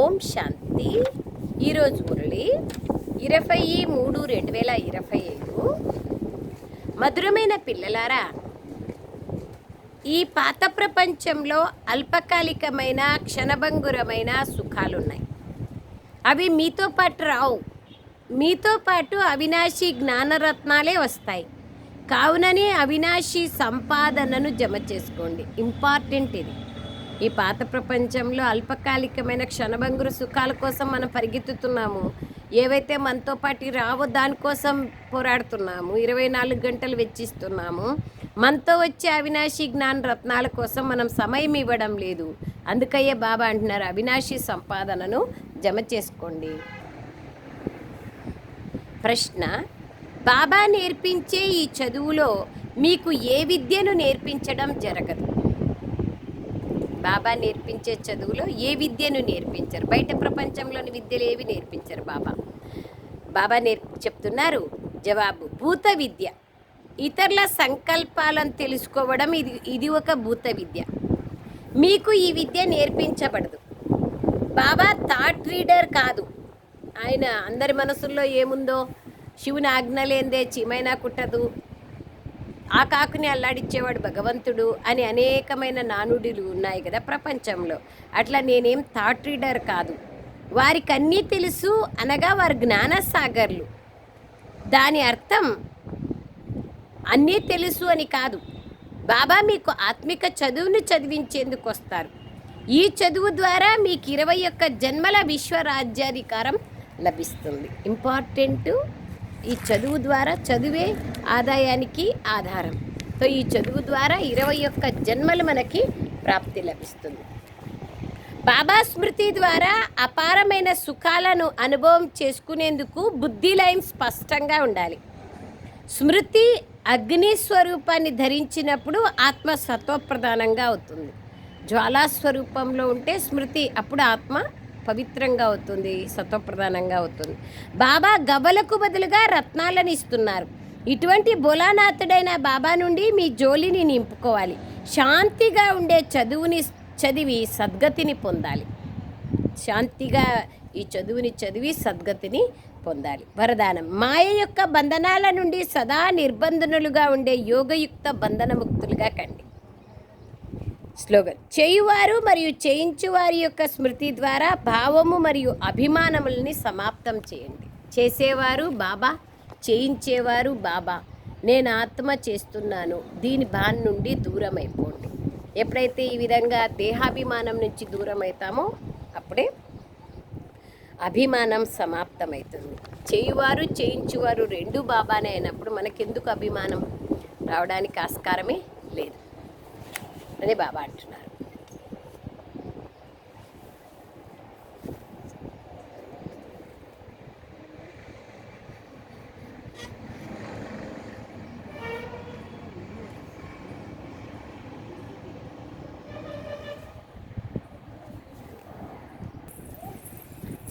ఓం శాంతి. ఈరోజు మురళి ఇరవై మూడు రెండు వేల ఇరవై ఐదు మధురమైన పిల్లలారా ఈ పాత ప్రపంచంలో అల్పకాలికమైన క్షణభంగురమైన సుఖాలున్నాయి. అవి మీతో పాటు రావు. మీతో పాటు అవినాశి జ్ఞానరత్నాలే వస్తాయి. కావుననే అవినాశి సంపాదనను జమ చేసుకోండి. ఇంపార్టెంట్ ఇది. ఈ పాత ప్రపంచంలో అల్పకాలికమైన క్షణభంగుర సుఖాల కోసం మనం పరిగెత్తుతున్నాము. ఏవైతే మనతో పాటు రావో దానికోసం పోరాడుతున్నాము. ఇరవై నాలుగు గంటలు వెచ్చిస్తున్నాము. మనతో వచ్చే అవినాశి జ్ఞాన రత్నాల కోసం మనం సమయం ఇవ్వడం లేదు. అందుకయ్యే బాబా అంటున్నారు అవినాశి సంపాదనను జమ చేసుకోండి. ప్రశ్న బాబా నేర్పించే ఈ చదువులో మీకు ఏ విద్యను నేర్పించడం జరగదు? బాబా నేర్పించే చదువులో ఏ విద్యను నేర్పించరు? బయట ప్రపంచంలోని విద్యలు ఏవి నేర్పించరు బాబా? బాబా నేర్ చెప్తున్నారు జవాబు భూత విద్య. ఇతరుల సంకల్పాలను తెలుసుకోవడం ఇది ఇది ఒక భూత విద్య. మీకు ఈ విద్య నేర్పించబడదు. బాబా థాట్ రీడర్ కాదు. ఆయన అందరి మనసుల్లో ఏముందో? శివుని ఆజ్ఞ చీమైనా కుట్టదు ఆ కాకుని అల్లాడిచ్చేవాడు భగవంతుడు అని అనేకమైన నానుడిలు ఉన్నాయి కదా ప్రపంచంలో. అట్లా నేనేం థాట్ రీడర్ కాదు. వారికి అన్నీ తెలుసు అనగా వారు జ్ఞానసాగర్లు. దాని అర్థం అన్నీ తెలుసు అని కాదు. బాబా మీకు ఆత్మిక చదువును చదివించేందుకు వస్తారు. ఈ చదువు ద్వారా మీకు ఇరవై ఒక్క జన్మల విశ్వరాజ్యాధికారం లభిస్తుంది. ఇంపార్టెంట్ ఈ చదువు ద్వారా చదువే ఆదాయానికి ఆధారం. సో ఈ చదువు ద్వారా ఇరవై ఒక్క జన్మలు మనకి ప్రాప్తి లభిస్తుంది. బాబా స్మృతి ద్వారా అపారమైన సుఖాలను అనుభవం చేసుకునేందుకు బుద్ధి లైన్ స్పష్టంగా ఉండాలి. స్మృతి అగ్ని స్వరూపాన్ని ధరించినప్పుడు ఆత్మ సత్వప్రధానంగా అవుతుంది. జ్వాలా స్వరూపంలో ఉంటే స్మృతి అప్పుడు ఆత్మ పవిత్రంగా అవుతుంది సత్వప్రధానంగా అవుతుంది. బాబా గవ్వలకు బదులుగా రత్నాలను ఇస్తున్నారు. ఇటువంటి బోలానాథుడైన బాబా నుండి మీ జోలిని నింపుకోవాలి. శాంతిగా ఉండే చదువుని చదివి సద్గతిని పొందాలి. శాంతిగా ఈ చదువుని చదివి సద్గతిని పొందాలి. వరదానం. మాయ యొక్క బంధనాల నుండి సదా నిర్బంధనులుగా ఉండే యోగయుక్త బంధనముక్తులుగా కండి. స్లోగన్. చేయువారు మరియు చేయించువారి యొక్క స్మృతి ద్వారా భావము మరియు అభిమానములని సమాప్తం చేయండి. చేసేవారు బాబా చేయించేవారు బాబా. నేను ఆత్మ చేస్తున్నాను. దీని బాన్ నుండి దూరం అయిపోండి ఎప్పుడైతే ఈ విధంగా దేహాభిమానం నుంచి దూరం అవుతామో అప్పుడే అభిమానం సమాప్తమవుతుంది చేయువారు చేయించువారు రెండు బాబానే అయినప్పుడు మనకెందుకు అభిమానం? రావడానికి ఆస్కారమే లేదు. అని బాబా అంటున్నారు.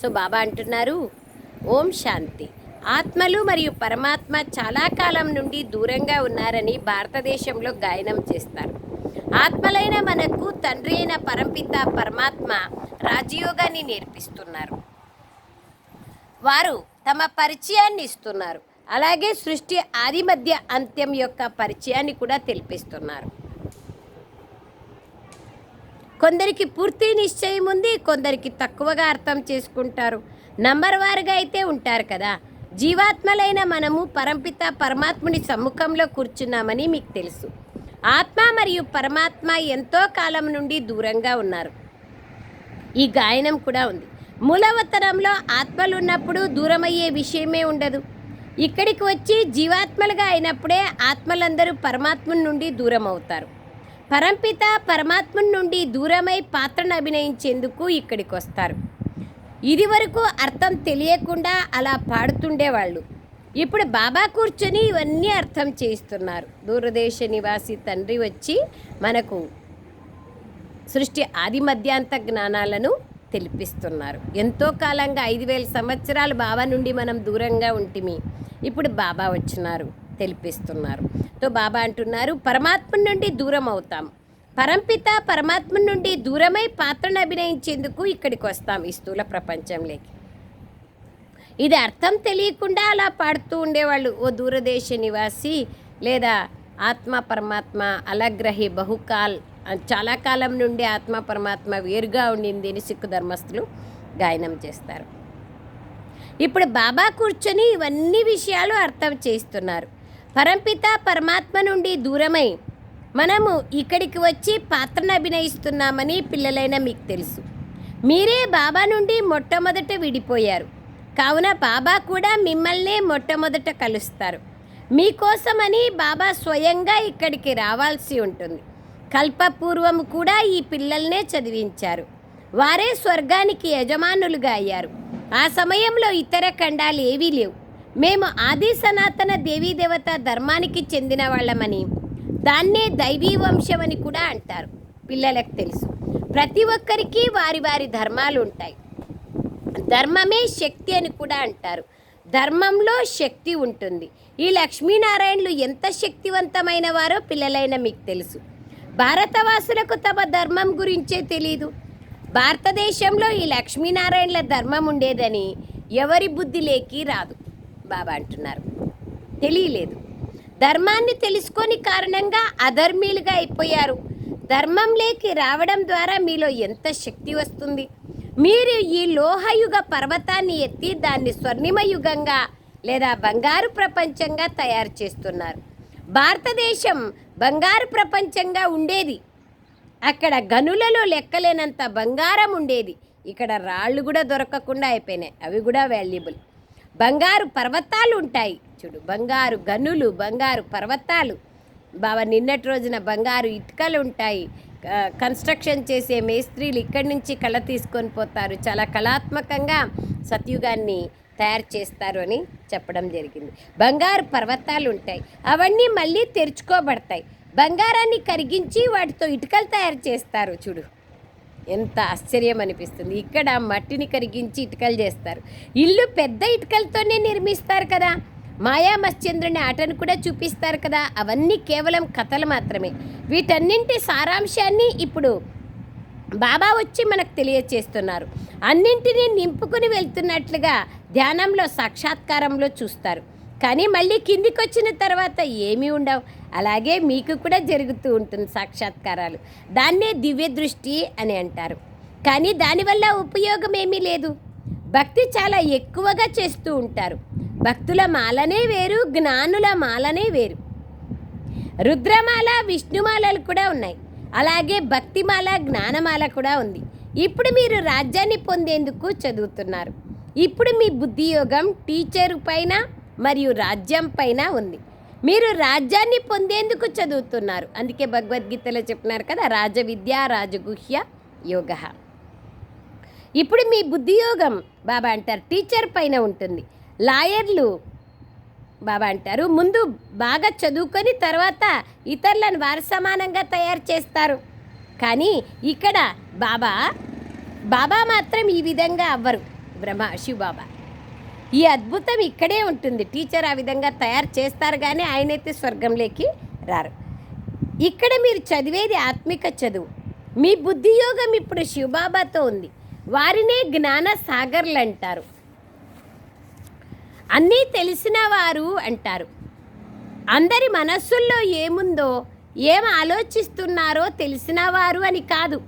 సో బాబా అంటున్నారు ఓం శాంతి. ఆత్మలు మరియు పరమాత్మ చాలా కాలం నుండి దూరంగా ఉన్నారని భారతదేశంలో గాయనం చేస్తారు. ఆత్మలైన మనకు తండ్రి అయిన పరంపిత పరమాత్మ రాజయోగాన్ని నేర్పిస్తున్నారు. వారు తమ పరిచయాన్ని ఇస్తున్నారు. అలాగే సృష్టి ఆది మధ్య అంత్యం యొక్క పరిచయాన్ని కూడా తెలిపిస్తున్నారు. కొందరికి పూర్తి నిశ్చయం ఉంది కొందరికి తక్కువగా అర్థం చేసుకుంటారు. నంబర్ వారుగా అయితే ఉంటారు కదా. జీవాత్మలైన మనము పరంపిత పరమాత్ముని సమ్ముఖంలో కూర్చున్నామని మీకు తెలుసు. ఆత్మ మరియు పరమాత్మ ఎంతో కాలం నుండి దూరంగా ఉన్నారు. ఈ గాయనం కూడా ఉంది. మూలవతరంలో ఆత్మలు ఉన్నప్పుడు దూరమయ్యే విషయమే ఉండదు. ఇక్కడికి వచ్చి జీవాత్మలుగా అయినప్పుడే ఆత్మలందరూ పరమాత్మ నుండి దూరం అవుతారు పరంపిత పరమాత్మ నుండి దూరమై పాత్రను అభినయించేందుకు ఇక్కడికి వస్తారు ఇది వరకు అర్థం తెలియకుండా అలా పాడుతుండేవాళ్ళు. ఇప్పుడు బాబా కూర్చొని ఇవన్నీ అర్థం చేస్తున్నారు దూరదేశ నివాసి తండ్రి వచ్చి మనకు సృష్టి ఆది మధ్యాంత జ్ఞానాలను తెలిపిస్తున్నారు. ఎంతో కాలంగా ఐదు వేల సంవత్సరాలు బాబా నుండి మనం దూరంగా ఉంటిమి. ఇప్పుడు బాబా వచ్చినారు తెలిపిస్తున్నారు. తో బాబా అంటున్నారు పరమాత్మ నుండి దూరం అవుతాం. పరంపిత పరమాత్మ నుండి దూరమై పాత్రను అభినయించేందుకు ఇక్కడికి వస్తాం ఈ స్థూల ప్రపంచంలోకి. ఇది అర్థం తెలియకుండా అలా పాడుతూ ఉండేవాళ్ళు. ఓ దూరదేశ నివాసి లేదా ఆత్మ పరమాత్మ అలగ్రహి బహుకాల్ చాలా కాలం నుండి ఆత్మ పరమాత్మ వేరుగా ఉండింది అని సిక్కు ధర్మస్థులు గాయనం చేస్తారు. ఇప్పుడు బాబా కూర్చొని ఇవన్నీ విషయాలు అర్థం చేస్తున్నారు పరంపిత పరమాత్మ నుండి దూరమై మనము ఇక్కడికి వచ్చి పాత్రను అభినయిస్తున్నామని పిల్లలైన మీకు తెలుసు. మీరే బాబా నుండి మొట్టమొదట విడిపోయారు. కావున బాబా కూడా మిమ్మల్నే మొట్టమొదట కలుస్తారు. మీకోసమని బాబా స్వయంగా ఇక్కడికి రావాల్సి ఉంటుంది. కల్పపూర్వం కూడా ఈ పిల్లల్నే చదివించారు. వారే స్వర్గానికి యజమానులుగా అయ్యారు. ఆ సమయంలో ఇతర ఖండాలు ఏవీ లేవు. మేము ఆది సనాతన దేవీ దేవత ధర్మానికి చెందిన వాళ్ళమని దాన్నే దైవీ వంశమని కూడా అంటారు. పిల్లలకు తెలుసు. ప్రతి ఒక్కరికి వారి వారి ధర్మాలు ఉంటాయి. ధర్మమే శక్తి అని కూడా అంటారు. ధర్మంలో శక్తి ఉంటుంది. ఈ లక్ష్మీనారాయణలు ఎంత శక్తివంతమైన వారో పిల్లలైన మీకు తెలుసు. భారతవాసులకు తమ ధర్మం గురించే తెలీదు. భారతదేశంలో ఈ లక్ష్మీనారాయణల ధర్మం ఉండేదని ఎవరి బుద్ధి లేకి రాదు బాబా అంటున్నారు. తెలియలేదు. ధర్మాన్ని తెలుసుకొని కారణంగా అధర్మీలుగా అయిపోయారు. ధర్మంలోకి రావడం ద్వారా మీలో ఎంత శక్తి వస్తుంది? మీరు ఈ లోహయుగ పర్వతాన్ని ఎత్తి దాన్ని స్వర్ణిమయుగంగా లేదా బంగారు ప్రపంచంగా తయారు చేస్తున్నారు. భారతదేశం బంగారు ప్రపంచంగా ఉండేది. అక్కడ గనులలో లెక్కలేనంత బంగారం ఉండేది. ఇక్కడ రాళ్ళు కూడా దొరకకుండా అయిపోయినాయి. అవి కూడా వాల్యుబుల్. బంగారు పర్వతాలు ఉంటాయి. చూడు బంగారు గనులు బంగారు పర్వతాలు. బాబా నిన్నటి రోజున బంగారు ఇటుకలు ఉంటాయి. కన్స్ట్రక్షన్ చేసే మేస్త్రీలు ఇక్కడి నుంచి కళ తీసుకొని పోతారు. చాలా కళాత్మకంగా సత్యుగాన్ని తయారు చేస్తారు అని చెప్పడం జరిగింది. బంగారు పర్వతాలు ఉంటాయి. అవన్నీ మళ్ళీ తెరుచుకోబడతాయి. బంగారాన్ని కరిగించి వాటితో ఇటుకలు తయారు చేస్తారు చూడు. ఎంత ఆశ్చర్యం అనిపిస్తుంది. ఇక్కడ మట్టిని కరిగించి ఇటుకలు చేస్తారు. ఇల్లు పెద్ద ఇటుకలతోనే నిర్మిస్తారు కదా. మాయా మశ్చంద్రుని ఆటను కూడా చూపిస్తారు కదా. అవన్నీ కేవలం కథలు మాత్రమే. వీటన్నింటి సారాంశాన్ని ఇప్పుడు బాబా వచ్చి మనకు తెలియచేస్తున్నారు. అన్నింటినీ నింపుకుని వెళ్తున్నట్లుగా ధ్యానంలో సాక్షాత్కారంలో చూస్తారు. కానీ మళ్ళీ కిందికి వచ్చిన తర్వాత ఏమీ ఉండవు. అలాగే మీకు కూడా జరుగుతూ ఉంటుంది సాక్షాత్కారాలు. దాన్నే దివ్య దృష్టి అని అంటారు. కానీ దానివల్ల ఉపయోగం ఏమీ లేదు. భక్తి చాలా ఎక్కువగా చేస్తూ ఉంటారు. భక్తుల మాలనే వేరు జ్ఞానుల మాలనే వేరు. రుద్రమాల విష్ణుమాలలు కూడా ఉన్నాయి. అలాగే భక్తిమాల జ్ఞానమాల కూడా ఉంది. ఇప్పుడు మీరు రాజ్యాన్ని పొందేందుకు చదువుతున్నారు. ఇప్పుడు మీ బుద్ధి యోగం టీచర్ పైన మరియు రాజ్యం పైన ఉంది. మీరు రాజ్యాన్ని పొందేందుకు చదువుతున్నారు. అందుకే భగవద్గీతలో చెప్పినారు కదా రాజవిద్య రాజగుహ్య యోగ. ఇప్పుడు మీ బుద్ధియోగం బాబా అంటారు టీచర్ పైన ఉంటుంది. లాయర్లు బాబా అంటారు. ముందు బాగా చదువుకొని తర్వాత ఇతరులను వారి సమానంగా తయారు చేస్తారు. కానీ ఇక్కడ బాబా బాబా మాత్రం ఈ విధంగా అవ్వరు. బ్రహ్మ బాబా. ఈ అద్భుతం ఇక్కడే ఉంటుంది. టీచర్ ఆ విధంగా తయారు చేస్తారు కానీ ఆయనైతే స్వర్గంలోకి రారు. ఇక్కడ మీరు చదివేది ఆత్మిక చదువు. మీ బుద్ధియోగం ఇప్పుడు శివబాబాతో ఉంది. వారినే జ్ఞాన సాగర్లు అంటారు. అన్నీ తెలిసిన వారు అంటారు. అందరి మనస్సుల్లో ఏముందో ఏం ఆలోచిస్తున్నారో తెలిసిన వారు అని కాదు.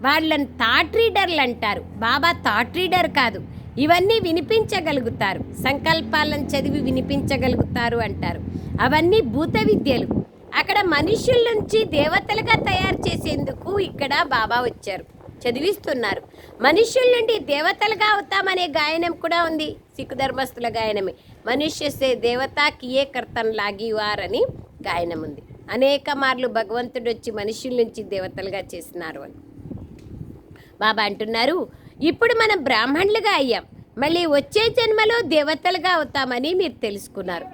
వాళ్ళని థాట్ రీడర్లు అంటారు. బాబా థాట్ రీడర్ కాదు. ఇవన్నీ వినిపించగలుగుతారు. సంకల్పాలను చదివి వినిపించగలుగుతారు అంటారు. అవన్నీ భూత విద్యలు. అక్కడ మనుషుల నుంచి దేవతలుగా తయారు చేసేందుకు ఇక్కడ బాబా వచ్చారు. చదివిస్తున్నారు. మనుషుల నుండి దేవతలుగా అవుతామనే గాయనం కూడా ఉంది. సిక్కు ధర్మస్థుల గాయనమే. మనుష్య సే దేవత కియే కర్తన్ లాగివారని గాయనం ఉంది అనేక మార్లు భగవంతుడు వచ్చి మనుషుల నుంచి దేవతలుగా చేసినారు అని బాబా అంటున్నారు ఇప్పుడు మనం బ్రాహ్మణులుగా అయ్యాం. మళ్ళీ వచ్చే జన్మలో దేవతలుగా అవుతామని మీరు తెలుసుకున్నారు.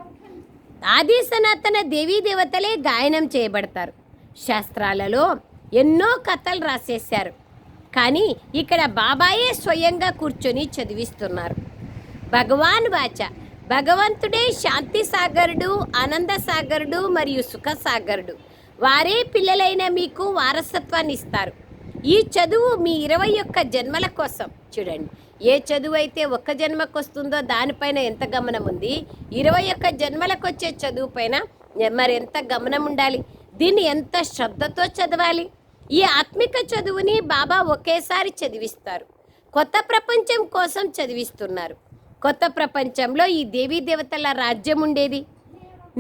ఆది సనాతన దేవీ దేవతలే గాయనం చేయబడతారు. శాస్త్రాలలో ఎన్నో కథలు రాసేశారు. కానీ ఇక్కడ బాబాయే స్వయంగా కూర్చొని చదివిస్తున్నారు. భగవాన్ వాచ భగవంతుడే శాంతి సాగరుడు ఆనంద సాగరుడు మరియు సుఖ సాగరుడు వారే పిల్లలైన మీకు వారసత్వాన్ని ఇస్తారు ఈ చదువు మీ ఇరవై ఒక్క జన్మల కోసం. చూడండి ఏ చదువు అయితే ఒక్క జన్మకు వస్తుందో దానిపైన ఎంత గమనం ఉంది? ఇరవై ఒక్క జన్మలకు వచ్చే చదువు పైన మరి ఎంత గమనం ఉండాలి? దీన్ని ఎంత శ్రద్ధతో చదవాలి? ఈ ఆత్మిక చదువుని బాబా ఒకేసారి చదివిస్తారు. కొత్త ప్రపంచం కోసం చదివిస్తున్నారు. కొత్త ప్రపంచంలో ఈ దేవీ దేవతల రాజ్యం ఉండేది.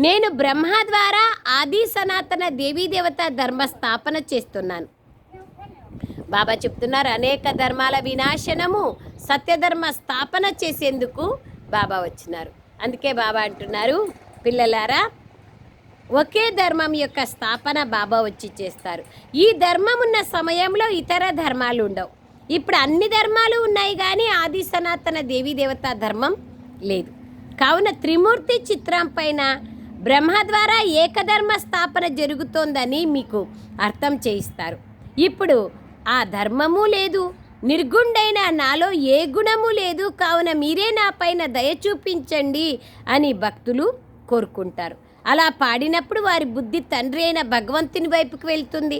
నేను బ్రహ్మ ద్వారా ఆది సనాతన దేవీ దేవత ధర్మ స్థాపన చేస్తున్నాను. బాబా చెప్తున్నారు అనేక ధర్మాల వినాశనము సత్యధర్మ స్థాపన చేసేందుకు బాబా వచ్చినారు. అందుకే బాబా అంటున్నారు పిల్లలారా ఒకే ధర్మం యొక్క స్థాపన బాబా వచ్చి చేస్తారు. ఈ ధర్మం ఉన్న సమయంలో ఇతర ధర్మాలు ఉండవు. ఇప్పుడు అన్ని ధర్మాలు ఉన్నాయి కానీ ఆది సనాతన దేవీ దేవత ధర్మం లేదు. కావున త్రిమూర్తి చిత్రం పైన బ్రహ్మ ద్వారా ఏకధర్మ స్థాపన జరుగుతోందని మీకు అర్థం చేయిస్తారు. ఇప్పుడు ఆ ధర్మము లేదు నిర్గుండైన నాలో ఏ గుణము లేదు కావున మీరే నా పైన దయ చూపించండి అని భక్తులు కోరుకుంటారు. అలా పాడినప్పుడు వారి బుద్ధి తండ్రి అయిన భగవంతుని వైపుకి వెళ్తుంది.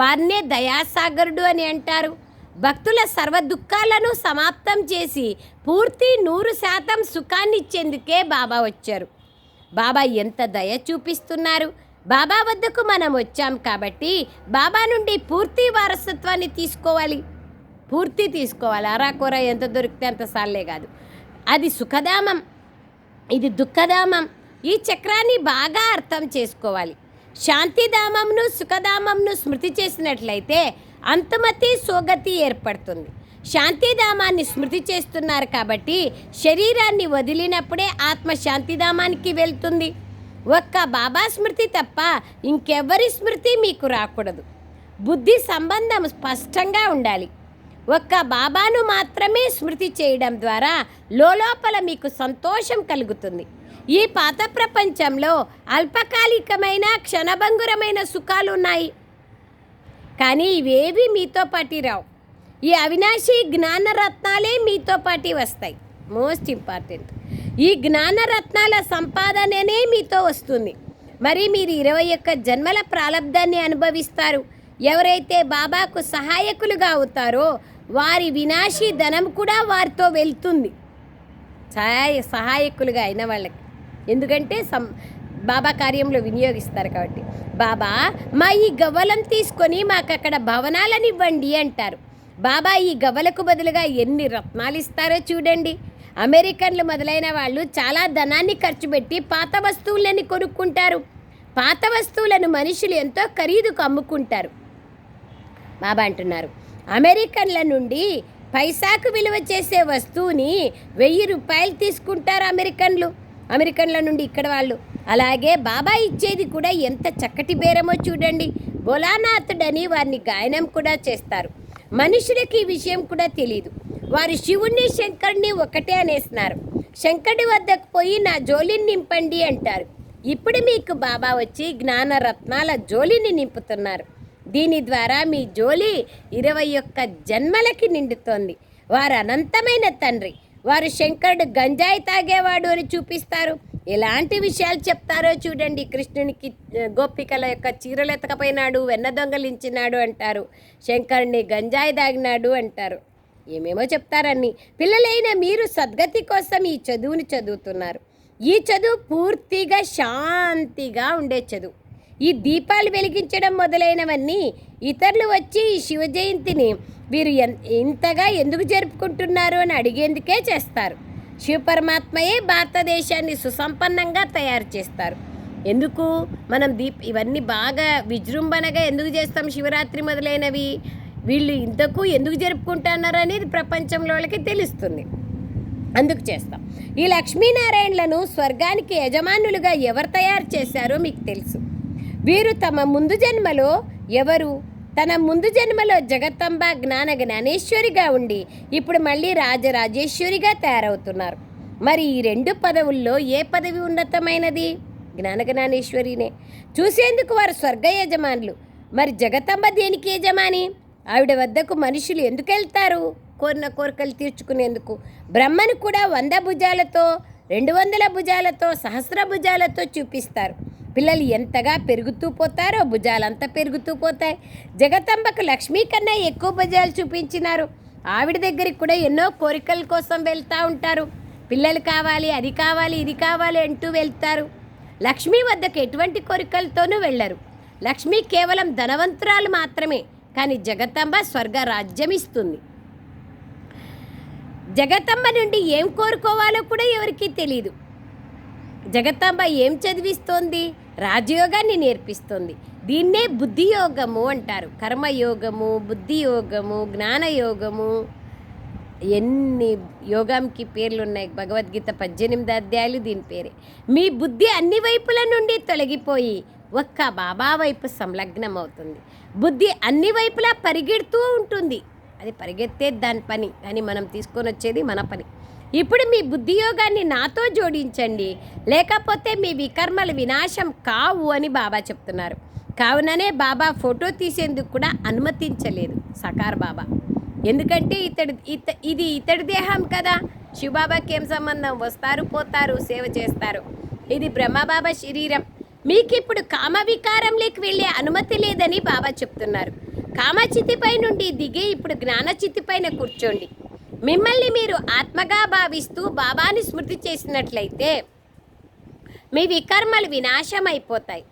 వారినే దయాసాగరుడు అని అంటారు. భక్తుల సర్వ దుఃఖాలను సమాప్తం చేసి పూర్తి నూరు శాతం సుఖాన్నిచ్చేందుకే బాబా వచ్చారు. బాబా ఎంత దయ చూపిస్తున్నారు? బాబా వద్దకు మనం వచ్చాం కాబట్టి బాబా నుండి పూర్తి వారసత్వాన్ని తీసుకోవాలి. పూర్తి తీసుకోవాలి. అరాకొర ఎంత దొరికితే అంత సార్లే కాదు. అది సుఖధామం. ఇది దుఃఖధామం. ఈ చక్రాన్ని బాగా అర్థం చేసుకోవాలి. శాంతిధామంను సుఖధామంను స్మృతి చేసినట్లయితే అంతమతి సోగతి ఏర్పడుతుంది. శాంతిధామాన్ని స్మృతి చేస్తున్నారు కాబట్టి శరీరాన్ని వదిలినప్పుడే ఆత్మ శాంతిధామానికి వెళ్తుంది. ఒక్క బాబా స్మృతి తప్ప ఇంకెవ్వరి స్మృతి మీకు రాకూడదు. బుద్ధి సంబంధం స్పష్టంగా ఉండాలి. ఒక్క బాబాను మాత్రమే స్మృతి చేయడం ద్వారా లోపల మీకు సంతోషం కలుగుతుంది. ఈ పాత ప్రపంచంలో అల్పకాలికమైన క్షణభంగురమైన సుఖాలు ఉన్నాయి కానీ ఇవేవి మీతో పాటి రావు. ఈ అవినాశి జ్ఞానరత్నాలే మీతో పాటి వస్తాయి. Most important. ఈ జ్ఞానరత్నాల సంపాదననే మీతో వస్తుంది. మరి మీరు ఇరవై ఒక్క జన్మల ప్రారంధాన్ని అనుభవిస్తారు. ఎవరైతే బాబాకు సహాయకులుగా అవుతారో వారి వినాశీ ధనం కూడా వారితో వెళ్తుంది. సహాయ సహాయకులుగా అయిన వాళ్ళకి. ఎందుకంటే సం బాబా కార్యంలో వినియోగిస్తారు కాబట్టి. బాబా మా ఈ గవ్వలం తీసుకొని మాకు అక్కడ అంటారు. బాబా ఈ గవ్వలకు బదులుగా ఎన్ని రత్నాలు ఇస్తారో చూడండి. అమెరికన్లు మొదలైన వాళ్ళు చాలా ధనాన్ని ఖర్చు పెట్టి పాత వస్తువులని కొనుక్కుంటారు. పాత వస్తువులను మనుషులు ఎంతో ఖరీదుకు అమ్ముకుంటారు. బాబా అంటున్నారు అమెరికన్ల నుండి పైసాకు విలువ చేసే వస్తువుని వెయ్యి రూపాయలు తీసుకుంటారు అమెరికన్లు. అమెరికన్ల నుండి ఇక్కడ వాళ్ళు అలాగే బాబా ఇచ్చేది కూడా ఎంత చక్కటి బేరమో చూడండి. బోలానాథుడని వారిని గాయనం కూడా చేస్తారు. మనుషులకి ఈ విషయం కూడా తెలియదు వారు శివుణ్ణి శంకరుణ్ణి ఒకటే అనేస్తున్నారు శంకరుడి వద్దకు పోయి నా జోలిని నింపండి అంటారు. ఇప్పుడు మీకు బాబా వచ్చి జ్ఞానరత్నాల జోలిని నింపుతున్నారు. దీని ద్వారా మీ జోలి ఇరవై ఒక్క జన్మలకి నిండుతోంది. వారు అనంతమైన తండ్రి. వారు శంకరుడు గంజాయి తాగేవాడు అని చూపిస్తారు. ఎలాంటి విషయాలు చెప్తారో చూడండి. కృష్ణునికి గోపికల యొక్క చీరలు ఎతకపోయినాడు వెన్న దొంగలించినాడు అంటారు. శంకరుణ్ణి గంజాయి తాగినాడు అంటారు. ఏమేమో చెప్తారని పిల్లలైన మీరు సద్గతి కోసం ఈ చదువుని చదువుతున్నారు. ఈ చదువు పూర్తిగా శాంతిగా ఉండే చదువు. ఈ దీపాలు వెలిగించడం మొదలైనవన్నీ ఇతరులు వచ్చి ఈ శివ జయంతిని వీరు ఎంతగా ఇంతగా ఎందుకు జరుపుకుంటున్నారు అని అడిగేందుకే చేస్తారు. శివ పరమాత్మయే భారతదేశాన్ని సుసంపన్నంగా తయారు చేస్తారు. ఎందుకు? మనం దీప్ ఇవన్నీ బాగా విజృంభణగా ఎందుకు చేస్తాం శివరాత్రి మొదలైనవి? వీళ్ళు ఇంతకు ఎందుకు జరుపుకుంటున్నారు అనేది ప్రపంచంలో వాళ్ళకి తెలుస్తుంది. అందుకు చేస్తాం. ఈ లక్ష్మీనారాయణలను స్వర్గానికి యజమానులుగా ఎవరు తయారు చేశారో మీకు తెలుసు. వీరు తమ ముందు జన్మలో ఎవరు? తన ముందు జన్మలో జగత్తంబ జ్ఞాన జ్ఞానేశ్వరిగా ఉండి ఇప్పుడు మళ్ళీ రాజరాజేశ్వరిగా తయారవుతున్నారు. మరి ఈ రెండు పదవుల్లో ఏ పదవి ఉన్నతమైనది? జ్ఞాన జ్ఞానేశ్వరినే. చూసేందుకు వారు స్వర్గ యజమానులు. మరి జగతంబ దేనికి యజమాని? ఆవిడ వద్దకు మనుషులు ఎందుకు వెళ్తారు? కోరిన కోరికలు తీర్చుకునేందుకు. బ్రహ్మను కూడా వంద భుజాలతో రెండు వందల భుజాలతో సహస్ర భుజాలతో చూపిస్తారు. పిల్లలు ఎంతగా పెరుగుతూ పోతారో భుజాలంతా పెరుగుతూ పోతాయి. జగతంబకు లక్ష్మీ కన్నా ఎక్కువ భుజాలు చూపించినారు. ఆవిడ దగ్గరికి కూడా ఎన్నో కోరికల కోసం వెళ్తూ ఉంటారు. పిల్లలు కావాలి అది కావాలి ఇది కావాలి అంటూ వెళ్తారు. లక్ష్మీ వద్దకు ఎటువంటి కోరికలతోనూ వెళ్ళరు. లక్ష్మి కేవలం ధనవంతురాలు మాత్రమే కానీ జగతంబ స్వర్గ రాజ్యం ఇస్తుంది. జగతంబ నుండి ఏం కోరుకోవాలో కూడా ఎవరికీ తెలియదు జగతాంబ ఏం చదివిస్తోంది? రాజయోగాన్ని నేర్పిస్తుంది. దీన్నే బుద్ధియోగము అంటారు. కర్మయోగము బుద్ధియోగము జ్ఞానయోగము. ఎన్ని యోగంకి పేర్లు ఉన్నాయి భగవద్గీత పద్దెనిమిది అధ్యాయులు దీని పేరే. మీ బుద్ధి అన్ని వైపుల నుండి తొలగిపోయి ఒక్క బాబా వైపు సంలగ్నం అవుతుంది బుద్ధి అన్ని వైపులా పరిగెడుతూ ఉంటుంది. అది పరిగెత్తే దాని పని. కానీ మనం తీసుకొని వచ్చేది మన పని. ఇప్పుడు మీ బుద్ధి యోగాన్ని నాతో జోడించండి. లేకపోతే మీ వికర్మలు వినాశం కావు అని బాబా చెప్తున్నారు. కావుననే బాబా ఫోటో తీసేందుకు కూడా అనుమతించలేదు సకార్ బాబా. ఎందుకంటే ఇతడి ఇత ఇది ఇతడి దేహం కదా. శివబాబాకి ఏం సంబంధం? వస్తారు పోతారు సేవ చేస్తారు. ఇది బ్రహ్మబాబా శరీరం. మీకు ఇప్పుడు కామ వికారంలోకి వెళ్ళే అనుమతి లేదని బాబా చెప్తున్నారు. కామచితిపై నుండి దిగి ఇప్పుడు జ్ఞానచితిపైన కూర్చోండి. మిమ్మల్ని మీరు ఆత్మగా భావిస్తూ బాబాని స్మృతి చేసినట్లయితే మీ వికర్మలు వినాశమైపోతాయి.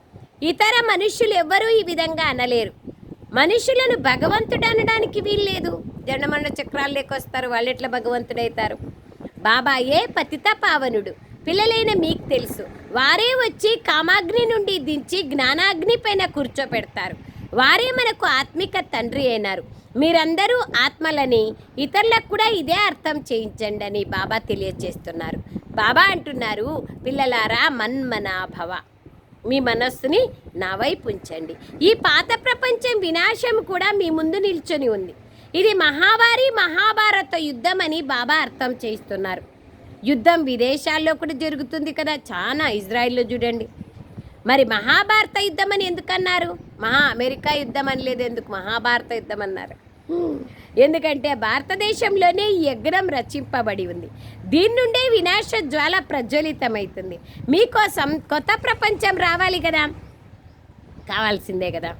ఇతర మనుష్యులు ఎవ్వరూ ఈ విధంగా అనలేరు. మనుషులను భగవంతుడు అనడానికి వీల్లేదు. జనమరణ చక్రాలు లేకొస్తారు వాళ్ళు ఎట్లా భగవంతుడైతారు? బాబాయే పతిత పావనుడు? పిల్లలైన మీకు తెలుసు. వారే వచ్చి కామాగ్ని నుండి దించి జ్ఞానాగ్ని పైన కూర్చోపెడతారు. వారే మనకు ఆత్మిక తండ్రి అయినారు. మీరందరూ ఆత్మలని ఇతరులకు కూడా ఇదే అర్థం చేయించండి అని బాబా తెలియజేస్తున్నారు. బాబా అంటున్నారు పిల్లలారా మన్మనాభవ. మీ మనస్సుని నా వైపు ఉంచండి. ఈ పాత ప్రపంచం వినాశం కూడా మీ ముందు నిల్చొని ఉంది. ఇది మహావారి మహాభారత యుద్ధం అని బాబా అర్థం చేయిస్తున్నారు. యుద్ధం విదేశాల్లో కూడా జరుగుతుంది కదా చాలా ఇజ్రాయిల్లో చూడండి. మరి మహాభారత యుద్ధం అని ఎందుకన్నారు? మహా అమెరికా యుద్ధం అని లేదు ఎందుకు మహాభారత యుద్ధం అన్నారు. ఎందుకంటే భారతదేశంలోనే ఈ యజ్ఞం రచింపబడి ఉంది. దీని నుండే వినాశ జ్వాల ప్రజ్వలితమవుతుంది. మీకోసం కొత్త ప్రపంచం రావాలి కదా? కావాల్సిందే కదా?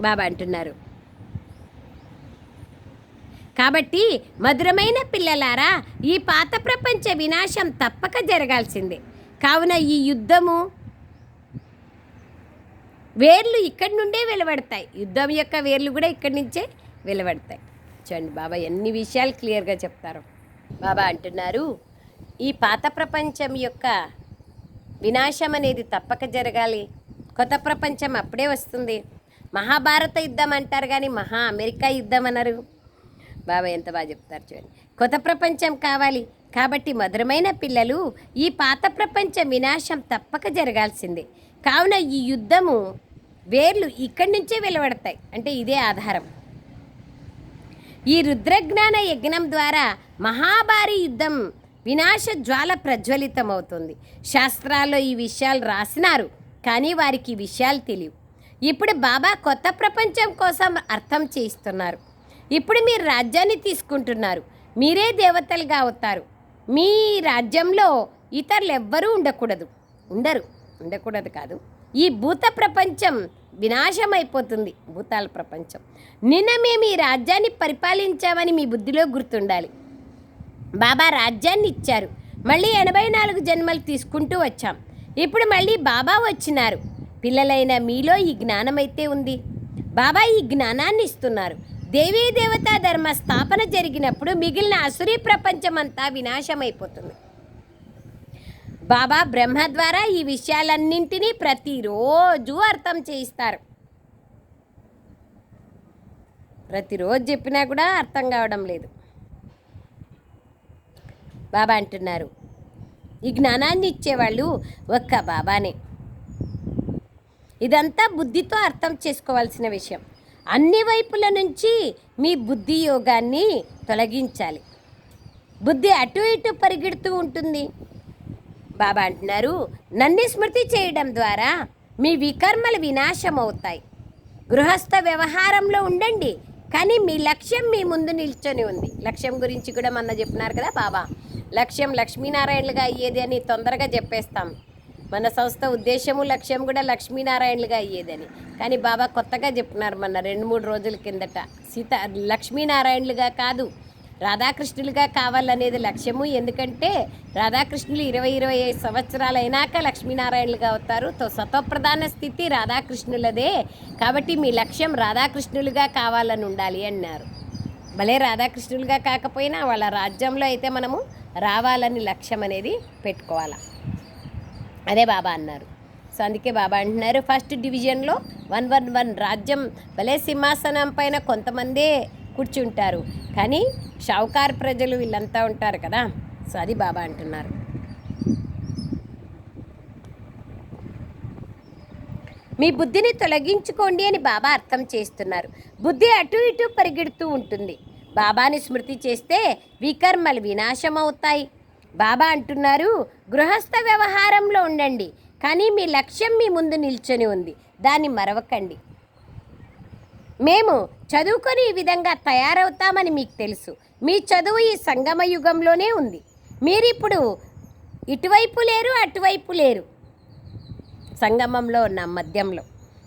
బాబా అంటున్నారు. కాబట్టి మధురమైన పిల్లలారా ఈ పాత ప్రపంచ వినాశం తప్పక జరగాల్సిందే. కావున ఈ యుద్ధము వేర్లు ఇక్కడి నుండే వెలువడతాయి యుద్ధం యొక్క వేర్లు కూడా ఇక్కడి నుంచే వెలువడతాయి చూడండి బాబా ఎన్ని విషయాలు క్లియర్గా చెప్తారు. బాబా అంటున్నారు ఈ పాత ప్రపంచం యొక్క వినాశం అనేది తప్పక జరగాలి. కొత్త ప్రపంచం అప్పుడే వస్తుంది. మహాభారత యుద్ధం అంటారు కానీ మహా అమెరికా యుద్ధం అన్నారు బాబా ఎంత బాగా చెప్తారు చూడండి. కొత్త ప్రపంచం కావాలి. కాబట్టి మధురమైన పిల్లలు ఈ పాత ప్రపంచ వినాశం తప్పక జరగాల్సిందే. కావున ఈ యుద్ధము వేర్లు ఇక్కడి నుంచే వెలువడతాయి. అంటే ఇదే ఆధారం. ఈ రుద్రజ్ఞాన యజ్ఞం ద్వారా మహాభారీ యుద్ధం వినాశ జ్వాల ప్రజ్వలితమవుతుంది. శాస్త్రాల్లో ఈ విషయాలు రాసినారు కానీ వారికి ఈ విషయాలు తెలియవు. ఇప్పుడు బాబా కొత్త ప్రపంచం కోసం అర్థం చేయిస్తున్నారు. ఇప్పుడు మీరు రాజ్యాన్ని తీసుకుంటున్నారు. మీరే దేవతలుగా అవుతారు. మీ రాజ్యంలో ఇతరులు ఎవ్వరూ ఉండకూడదు. ఉండరు. ఉండకూడదు కాదు. ఈ భూత ప్రపంచం వినాశమైపోతుంది. భూతాల ప్రపంచం. నిన్న మేము ఈ రాజ్యాన్ని పరిపాలించామని మీ బుద్ధిలో గుర్తుండాలి. బాబా రాజ్యాన్ని ఇచ్చారు. మళ్ళీ ఎనభై నాలుగు జన్మలు తీసుకుంటూ వచ్చాం. ఇప్పుడు మళ్ళీ బాబా వచ్చినారు. పిల్లలైన మీలో ఈ జ్ఞానమైతే ఉంది. బాబా ఈ జ్ఞానాన్ని ఇస్తున్నారు. దేవీ దేవతా ధర్మ స్థాపన జరిగినప్పుడు మిగిలిన అసురీ ప్రపంచం అంతా వినాశమైపోతుంది. బాబా బ్రహ్మ ద్వారా ఈ విషయాలన్నింటినీ ప్రతిరోజు అర్థం చేయిస్తారు. ప్రతిరోజు చెప్పినా కూడా అర్థం కావడం లేదు. బాబా అంటున్నారు ఈ జ్ఞానాన్ని ఇచ్చేవాళ్ళు ఒక్క బాబానే. ఇదంతా బుద్ధితో అర్థం చేసుకోవాల్సిన విషయం. అన్ని వైపుల నుంచి మీ బుద్ధి యోగాన్ని తొలగించాలి. బుద్ధి అటు ఇటు పరిగెడుతూ ఉంటుంది. బాబా అంటున్నారు నన్ను స్మృతి చేయడం ద్వారా మీ వికర్మలు వినాశం అవుతాయి గృహస్థ వ్యవహారంలో ఉండండి కానీ మీ లక్ష్యం మీ ముందు నిల్చొని ఉంది. లక్ష్యం గురించి కూడా మొన్న చెప్పినారు కదా బాబా. లక్ష్యం లక్ష్మీనారాయణలుగా అయ్యేది అని తొందరగా చెప్పేస్తాం. మన సంస్థ ఉద్దేశము లక్ష్యం కూడా లక్ష్మీనారాయణలుగా అయ్యేదని. కానీ బాబా కొత్తగా చెప్తున్నారు మన రెండు మూడు రోజుల కిందట. సీత లక్ష్మీనారాయణలుగా కాదు రాధాకృష్ణులుగా కావాలనేది లక్ష్యము. ఎందుకంటే రాధాకృష్ణులు ఇరవై ఇరవై ఐదు సంవత్సరాలు అయినాక లక్ష్మీనారాయణలుగా అవుతారు. తో సతోప్రధాన స్థితి రాధాకృష్ణులదే. కాబట్టి మీ లక్ష్యం రాధాకృష్ణులుగా కావాలని ఉండాలి అన్నారు. భలే రాధాకృష్ణులుగా కాకపోయినా వాళ్ళ రాజ్యంలో అయితే మనము రావాలని లక్ష్యం అనేది పెట్టుకోవాలి. అదే బాబా అన్నారు. సో అందుకే బాబా అంటున్నారు ఫస్ట్ డివిజన్లో వన్ వన్ వన్ రాజ్యం భలే సింహాసనం పైన కొంతమందే కూర్చుంటారు. కానీ షావుకార్ ప్రజలు వీళ్ళంతా ఉంటారు కదా. సో అది బాబా అంటున్నారు. మీ బుద్ధిని తొలగించుకోండి అని బాబా అర్థం చేస్తున్నారు. బుద్ధి అటు ఇటు పరిగెడుతూ ఉంటుంది. బాబాని స్మృతి చేస్తే వికర్మలు వినాశం అవుతాయి బాబా అంటున్నారు గృహస్థ వ్యవహారంలో ఉండండి. కానీ మీ లక్ష్యం మీ ముందు నిల్చొని ఉంది. దాన్ని మరవకండి. మేము చదువుకొని ఈ విధంగా తయారవుతామని మీకు తెలుసు. మీ చదువు ఈ సంగమ యుగంలోనే ఉంది. మీరిప్పుడు ఇటువైపు లేరు అటువైపు లేరు. సంగమంలో ఉన్న మధ్యంలో.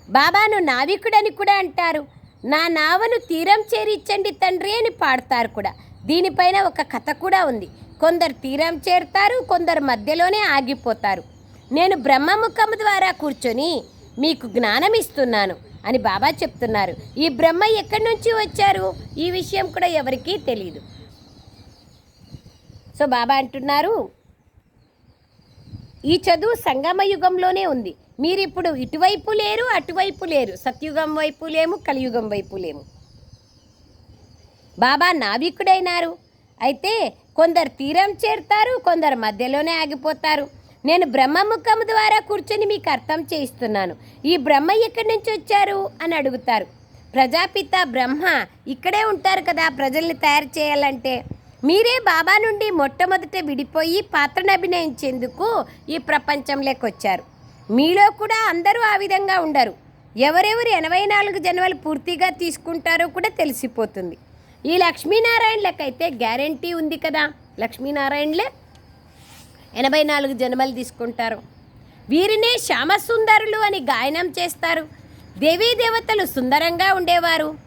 బాబాను నావికుడని కూడా అంటారు. నా నావను తీరం చేరిచ్చండి తండ్రి అని పాడతారు కూడా. దీనిపైన ఒక కథ కూడా ఉంది. కొందరు తీరం చేరుతారు కొందరు మధ్యలోనే ఆగిపోతారు. నేను బ్రహ్మముఖము ద్వారా కూర్చొని మీకు జ్ఞానం ఇస్తున్నాను అని బాబా చెప్తున్నారు. ఈ బ్రహ్మ ఎక్కడి నుంచి వచ్చారు? ఈ విషయం కూడా ఎవరికీ తెలియదు సో బాబా అంటున్నారు ఈ చదువు సంగమ యుగంలోనే ఉంది. మీరు ఇప్పుడు ఇటువైపు లేరు అటువైపు లేరు. సత్యుగం వైపు లేము కలియుగం వైపు లేము. బాబా నావికుడైనారు. అయితే కొందరు తీరం చేరుతారు కొందరు మధ్యలోనే ఆగిపోతారు. నేను బ్రహ్మముఖము ద్వారా కూర్చొని మీకు అర్థం చేయిస్తున్నాను. ఈ బ్రహ్మ ఎక్కడి నుంచి వచ్చారు? అని అడుగుతారు. ప్రజాపిత బ్రహ్మ ఇక్కడే ఉంటారు కదా ప్రజల్ని తయారు చేయాలంటే. మీరే బాబా నుండి మొట్టమొదట విడిపోయి పాత్రను అభినయించేందుకు ఈ ప్రపంచంలోకి వచ్చారు. మీలో కూడా అందరూ ఆ విధంగా ఉండరు. ఎవరెవరు ఎనభై నాలుగు జన్మలు పూర్తిగా తీసుకుంటారో కూడా తెలిసిపోతుంది. ఈ లక్ష్మీనారాయణలకైతే గ్యారంటీ ఉంది కదా. లక్ష్మీనారాయణలే ఎనభై నాలుగు జన్మలు తీసుకుంటారు. వీరినే శ్యామసుందరులు అని గాయనం చేస్తారు. దేవీ దేవతలు సుందరంగా ఉండేవారు.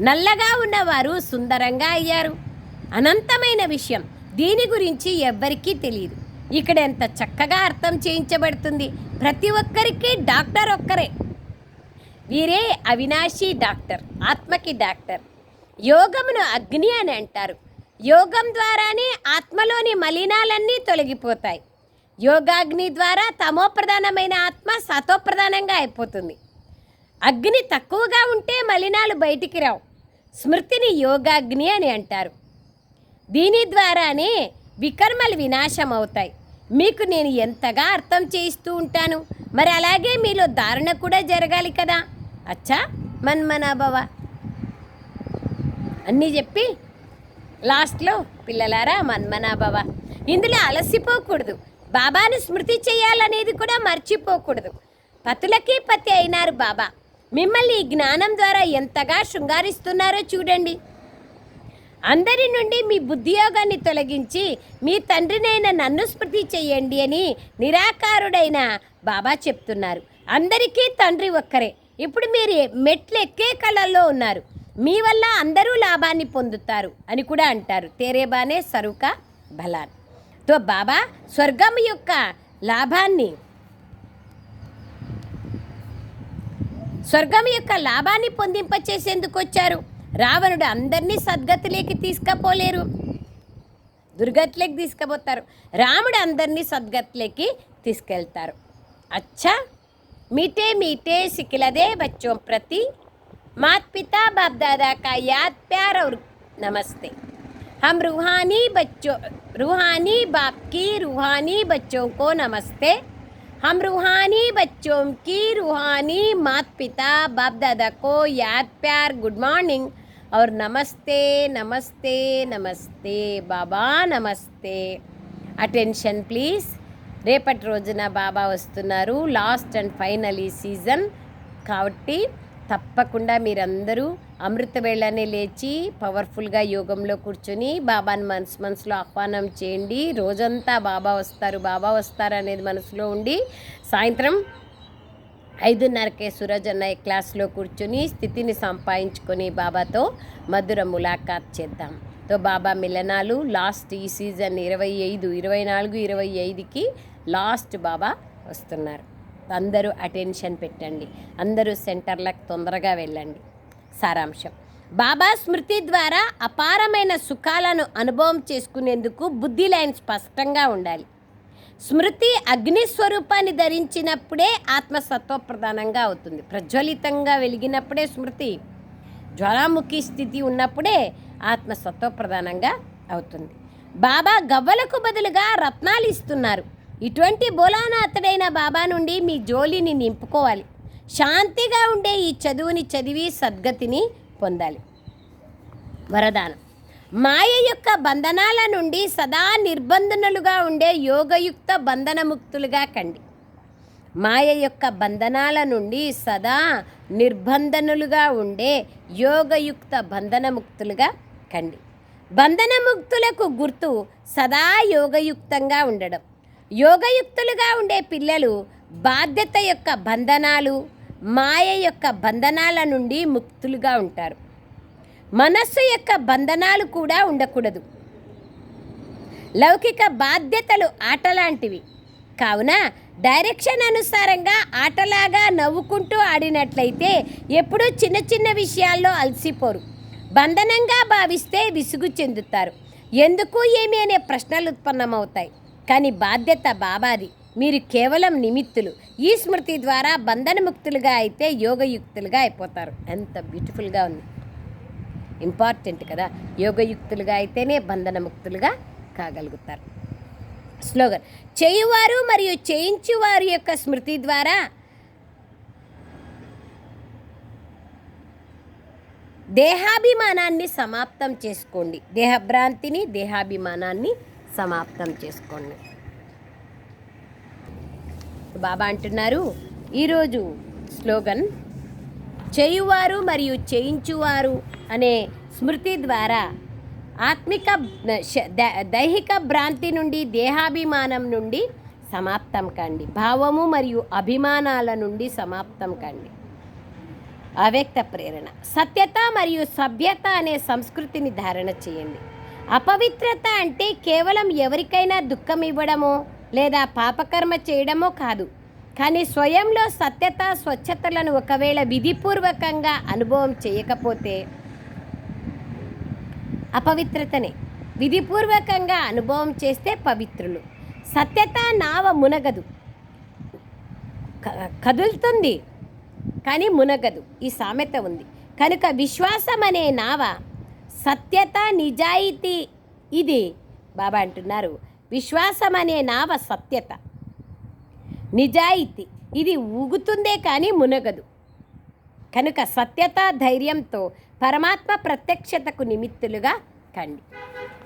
నల్లగా ఉన్నవారు సుందరంగా అయ్యారు. అనంతమైన విషయం దీని గురించి ఎవ్వరికీ తెలియదు. ఇక్కడ ఎంత చక్కగా అర్థం చేయించబడుతుంది. ప్రతి ఒక్కరికి డాక్టర్ ఒక్కరే. వీరే అవినాశి డాక్టర్ ఆత్మకి డాక్టర్. యోగమును అగ్ని అని అంటారు. యోగం ద్వారానే ఆత్మలోని మలినాలన్నీ తొలగిపోతాయి. యోగాగ్ని ద్వారా తమోప్రధానమైన ఆత్మ సతోప్రధానంగా అయిపోతుంది. అగ్ని తక్కువగా ఉంటే మలినాలు బయటికి రావు. స్మృతిని యోగాగ్ని అని అంటారు. దీని ద్వారానే వికర్మలు వినాశం అవుతాయి మీకు నేను ఎంతగా అర్థం చేయిస్తూ ఉంటాను? మరి అలాగే మీలో ధారణ కూడా జరగాలి కదా? అచ్చా మన్మనాభవ. అన్నీ చెప్పి లాస్ట్లో పిల్లలారా మన్మనాభవ ఇందులో అలసిపోకూడదు. బాబాను స్మృతి చేయాలనేది కూడా మర్చిపోకూడదు. పతులకి పతి అయినారు బాబా. మిమ్మల్ని ఈ జ్ఞానం ద్వారా ఎంతగా శృంగారిస్తున్నారో చూడండి. అందరి నుండి మీ బుద్ధియోగాన్ని తొలగించి మీ తండ్రినైన నన్ను స్మృతి చెయ్యండి అని నిరాకారుడైన బాబా చెప్తున్నారు. అందరికీ తండ్రి ఒక్కరే. ఇప్పుడు మీరు మెట్లు ఎక్కే కళల్లో ఉన్నారు. మీ వల్ల అందరూ లాభాన్ని పొందుతారు అని కూడా అంటారు. తేరేబానే సరుక బలాన్. తో బాబా స్వర్గం యొక్క లాభాన్ని స్వర్గం యొక్క లాభాన్ని పొందింపచేసేందుకు వచ్చారు. రావణుడు అందరినీ సద్గతిలోకి తీసుకపోలేరు. దుర్గతిలోకి తీసుకుపోతారు. రాముడు అందరినీ సద్గతిలోకి తీసుకెళ్తారు. అచ్చా! మీటే మీటే శిఖిలదే బచ్చోం ప్రతి मात पिता बाप दादा का याद प्यार और नमस्ते हम रूहानी बच्चों रूहानी बाप की रूहानी बच्चों को नमस्ते हम रूहानी बच्चों की रूहानी मात पिता बाप दादा को याद प्यार गुड मॉर्निंग और नमस्ते नमस्ते नमस्ते बाबा नमस्ते అటెన్షన్ ప్లీజ్ రేపటి రోజున బాబా వస్తున్నారు లాస్ట్ అండ్ ఫైనల్ ఈ సీజన్ కాబట్టి తప్పకుండా మీరందరూ అమృత వేళనే లేచి పవర్ఫుల్గా యోగంలో కూర్చొని బాబాని మనసు మనసులో ఆహ్వానం చేయండి. రోజంతా బాబా వస్తారు బాబా వస్తారు అనేది మనసులో ఉండి సాయంత్రం ఐదున్నరకే సూరజ్ అన్నయ్య క్లాస్లో కూర్చుని స్థితిని సంపాదించుకొని బాబాతో మధుర ములాఖాత్ చేద్దాం. తో బాబా మిలనాలు లాస్ట్ ఈ సీజన్ ఇరవై ఐదు ఇరవై నాలుగు ఇరవై ఐదుకి లాస్ట్ బాబా వస్తున్నారు. అందరూ అటెన్షన్ పెట్టండి. అందరూ సెంటర్లకు తొందరగా వెళ్ళండి. సారాంశం. బాబా స్మృతి ద్వారా అపారమైన సుఖాలను అనుభవం చేసుకునేందుకు బుద్ధి లైన్ స్పష్టంగా ఉండాలి. స్మృతి అగ్ని స్వరూపాన్ని ధరించినప్పుడే ఆత్మసత్వ ప్రధానంగా అవుతుంది. ప్రజ్వలితంగా వెలిగినప్పుడే స్మృతి జ్వాలాముఖి స్థితి ఉన్నప్పుడే ఆత్మసత్వ ప్రధానంగా అవుతుంది. బాబా గవ్వలకు బదులుగా రత్నాలు ఇస్తున్నారు. ఇటువంటి బోలానాథుడైన బాబా నుండి మీ జోలిని నింపుకోవాలి. శాంతిగా ఉండే ఈ చదువుని చదివి సద్గతిని పొందాలి. వరదానం. మాయ యొక్క బంధనాల నుండి సదా నిర్బంధనలుగా ఉండే యోగయుక్త బంధనముక్తులుగా కండి. మాయ యొక్క బంధనాల నుండి సదా నిర్బంధనులుగా ఉండే యోగయుక్త బంధనముక్తులుగా కండి. బంధనముక్తులకు గుర్తు సదా యోగయుక్తంగా ఉండడం. యోగయుక్తులుగా ఉండే పిల్లలు బాధ్యత యొక్క బంధనాలు మాయ యొక్క బంధనాల నుండి ముక్తులుగా ఉంటారు. మనస్సు యొక్క బంధనాలు కూడా ఉండకూడదు. లౌకిక బాధ్యతలు ఆటలాంటివి. కావున డైరెక్షన్ అనుసారంగా ఆటలాగా నవ్వుకుంటూ ఆడినట్లయితే ఎప్పుడూ చిన్న చిన్న విషయాల్లో అలసిపోరు. బంధనంగా భావిస్తే విసుగు చెందుతారు. ఎందుకు ఏమి అనే ప్రశ్నలు ఉత్పన్నమవుతాయి. కానీ బాధ్యత బాబాది. మీరు కేవలం నిమిత్తులు. ఈ స్మృతి ద్వారా బంధనముక్తులుగా అయితే యోగయుక్తులుగా అయిపోతారు. ఎంత బ్యూటిఫుల్గా ఉంది. ఇంపార్టెంట్ కదా. యోగయుక్తులుగా అయితేనే బంధనముక్తులుగా కాగలుగుతారు. స్లోగన్. చేయువారు మరియు చేయించువారు యొక్క స్మృతి ద్వారా దేహాభిమానాన్ని సమాప్తం చేసుకోండి. దేహభ్రాంతిని దేహాభిమానాన్ని సమాప్తం చేసుకోండి. బాబా అంటున్నారు ఈరోజు స్లోగన్ చేయువారు మరియు చేయించువారు అనే స్మృతి ద్వారా ఆత్మిక దైహిక భ్రాంతి నుండి దేహాభిమానం నుండి సమాప్తం కండి. భావము మరియు అభిమానాల నుండి సమాప్తం కండి. అవ్యక్త ప్రేరణ. సత్యత మరియు సభ్యత అనే సంస్కృతిని ధారణ చేయండి. అపవిత్రత అంటే కేవలం ఎవరికైనా దుఃఖం ఇవ్వడమో లేదా పాపకర్మ చేయడమో కాదు. కానీ స్వయంలో సత్యత స్వచ్ఛతలను ఒకవేళ విధిపూర్వకంగా అనుభవం చేయకపోతే అపవిత్రతనే. విధిపూర్వకంగా అనుభవం చేస్తే పవిత్రులు. సత్యత నావ మునగదు. క- కదులుతుంది. కానీ మునగదు. ఈ సామెత ఉంది. కనుక విశ్వాసం అనే నావ సత్యత నిజాయితీ ఇది. బాబా అంటున్నారు విశ్వాసం అనే నావ సత్యత. నిజాయితీ ఇది ఊగుతుందే కానీ మునగదు. కనుక సత్యత ధైర్యంతో పరమాత్మ ప్రత్యక్షతకు నిమిత్తులుగా కండి.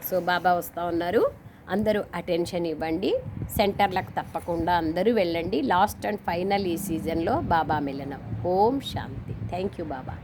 సో బాబా వస్తూ ఉన్నారు. అందరూ అటెన్షన్ ఇవ్వండి. సెంటర్లకు తప్పకుండా అందరూ వెళ్ళండి. లాస్ట్ అండ్ ఫైనల్ ఈ సీజన్లో బాబా మిలనం. ఓం శాంతి. Thank you Baba.